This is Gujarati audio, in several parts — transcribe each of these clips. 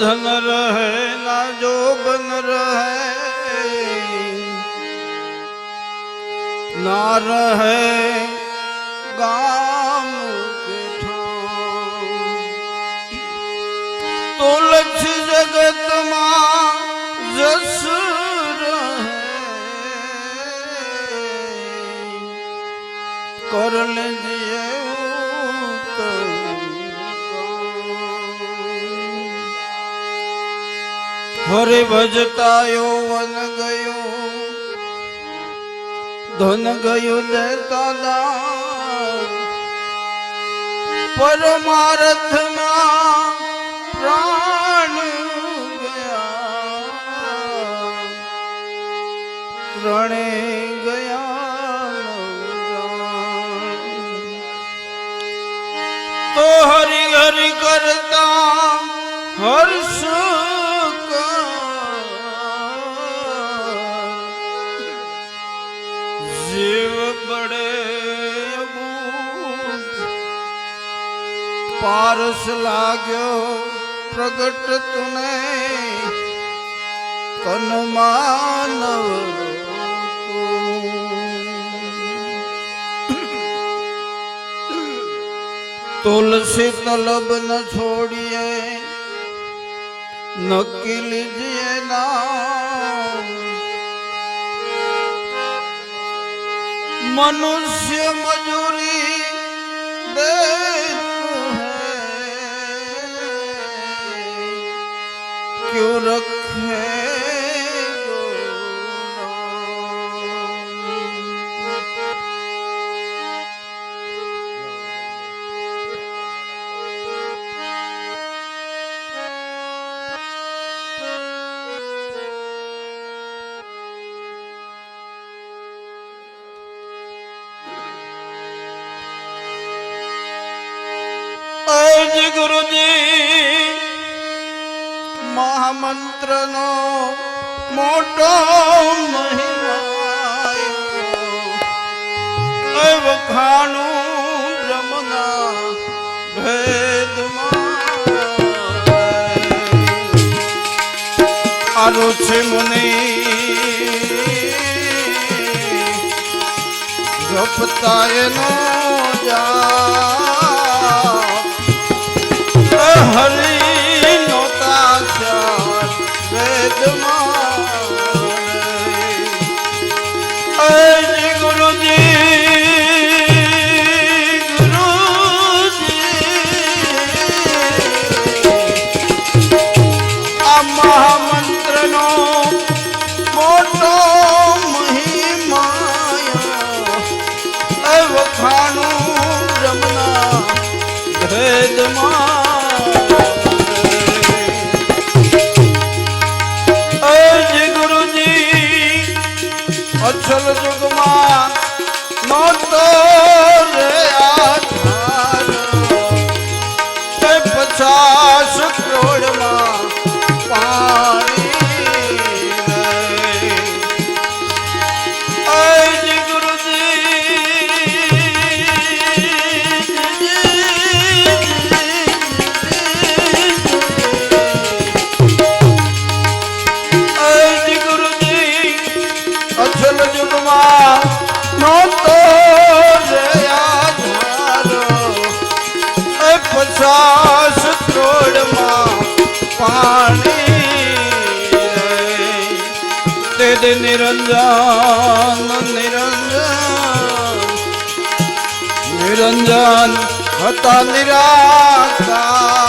ધન રહે ના જો બન રહે ના રહે ગામ તુલસી જગતમાં જસ રહે કરલ જી હરે ભજતા વન ગયો. ધન ગયું દેતા દાન. પરમાર્થમાં પ્રાણ ગયા. ત્રણે ગયા તો હરિ હરિ કરતા હર્ષ પારસ લાગ્યો પ્રગટ તુને. કન તુલસી તલબ ન છોડીએ નક્કી લીજીએ ના. મનુષ્ય મજૂરી ਕਿਉ ਰੱਖੇ ਗੁਰੂ ਜੀ ગુરુજી મહામંત્રનો મોટો મહિમા વખાણું બ્રહ્મના ભેદમાં છે મુનિ જપતા એનો જા અચલ જુગમાં નોતો રે નિરંજન નિરંજન નિરંજન હતા નિરાકાર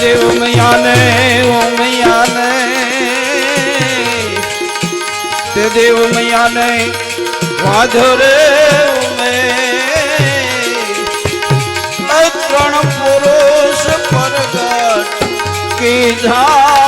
જે ઉમૈયાને ઉમૈયાને. તે જે ઉમૈયાને વાંધો રે ઉમે. ત્રણ પુરુષ પરગટ કીધા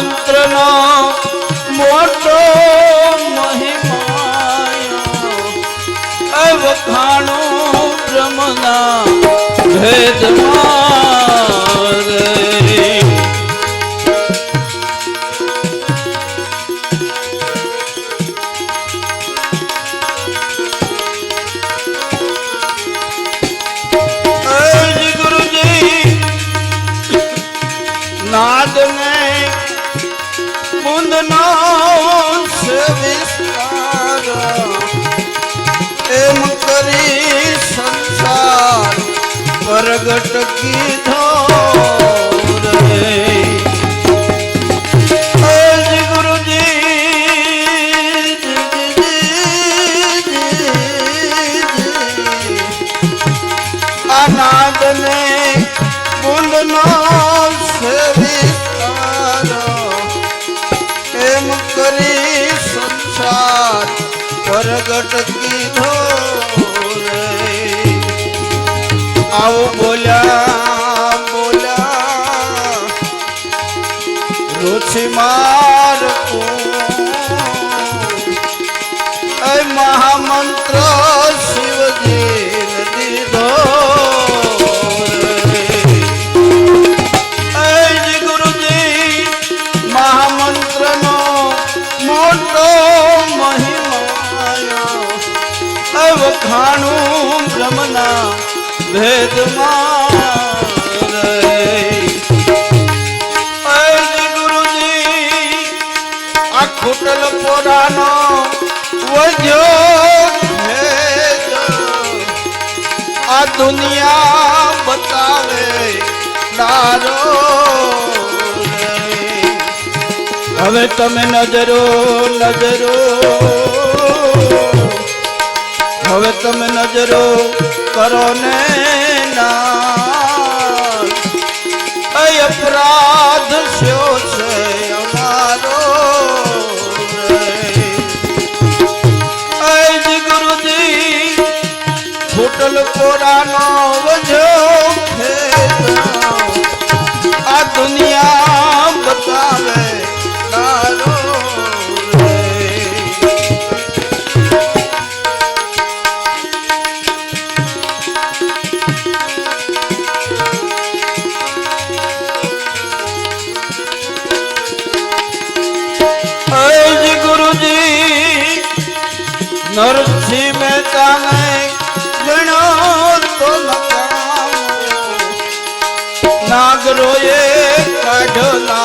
મંત્રનો મોટો મહિમા વખાણો બ્રહ્મના ભેદમાં પ્રગટ કીધો પ્રગટ કીધો આવો બોલ્યા બોલ્યા ઋષિમાં પોતાનો વજ્યો આ દુનિયા બતાવે લારો હવે તમે નજરો નજરો. હવે તમે નજરો કરો ને. काढला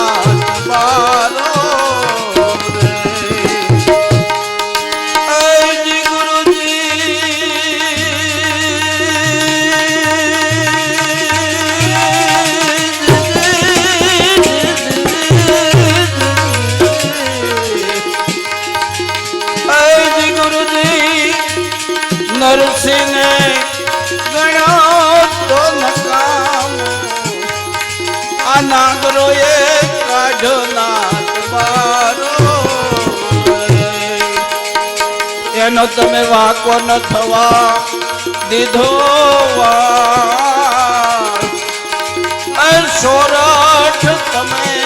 તમે વાકો ન થવા દીધો સોરઠ તમે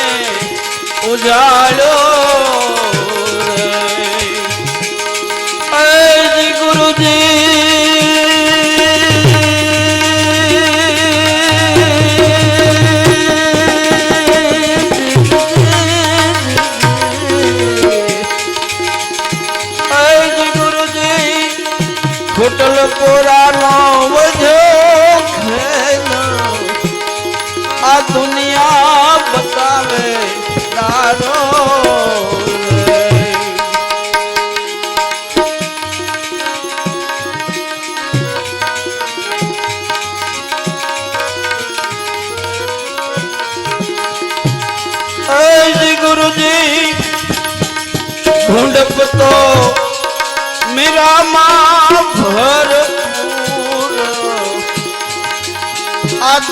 ઉજાડો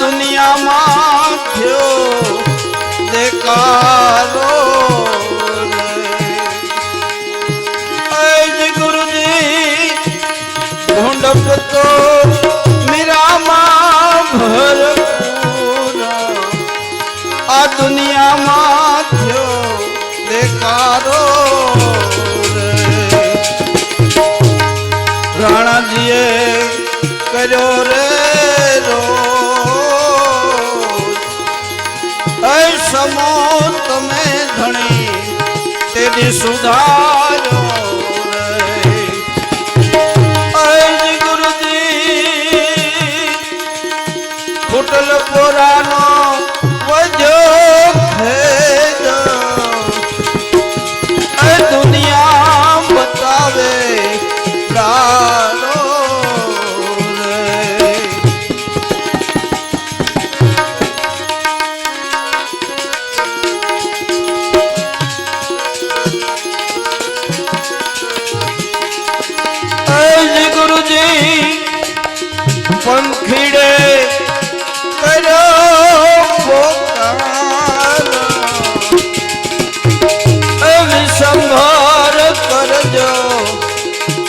દુનિયામાં થયો દેકારો ગુરુજી ભૂંડ તો 你输的。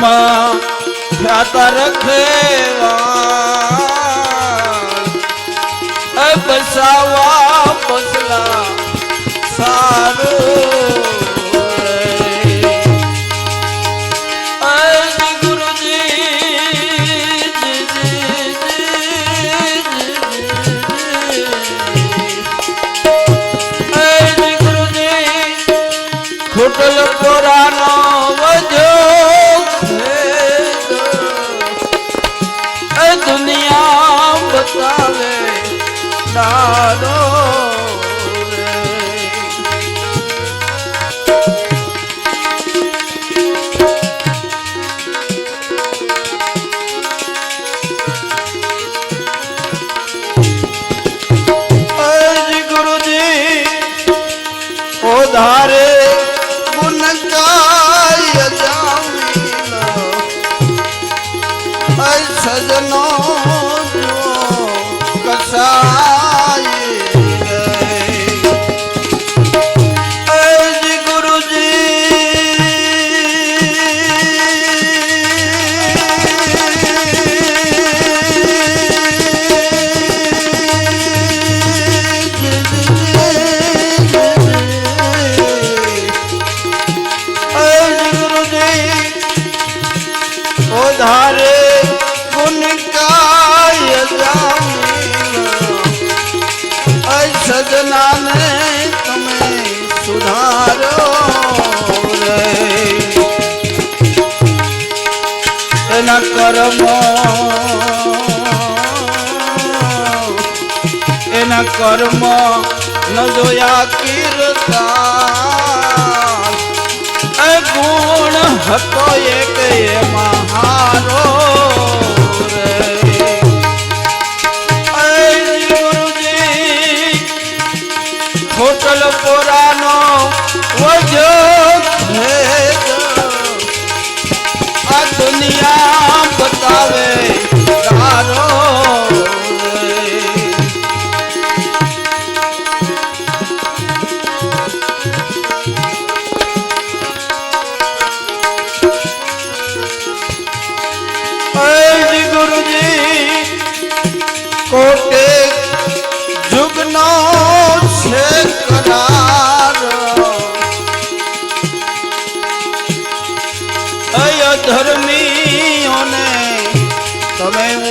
માં ખ્યાતા રખેવા બસાવા કર્મ. એના કર્મ ન જોયા કીર્તા ગુણ હતો એક એમાં હારો હોટલ પોરાનો વજો આ દુનિયા તમે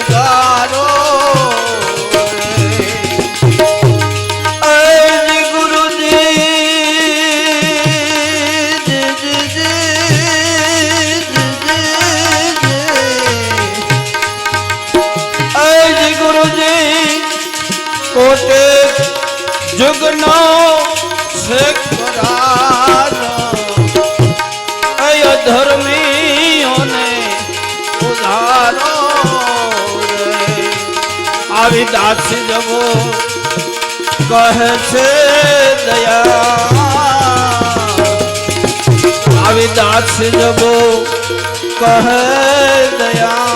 દાસી જવો કહે છે દયા. આવી દાસી જવો કહે દયા.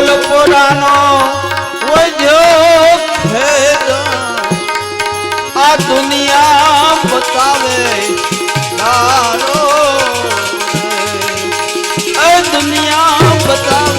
હોટલ પોરાનો વૈદ્યો ખેદ. આ દુનિયા બતાવે તારો એ દુનિયા બતાવે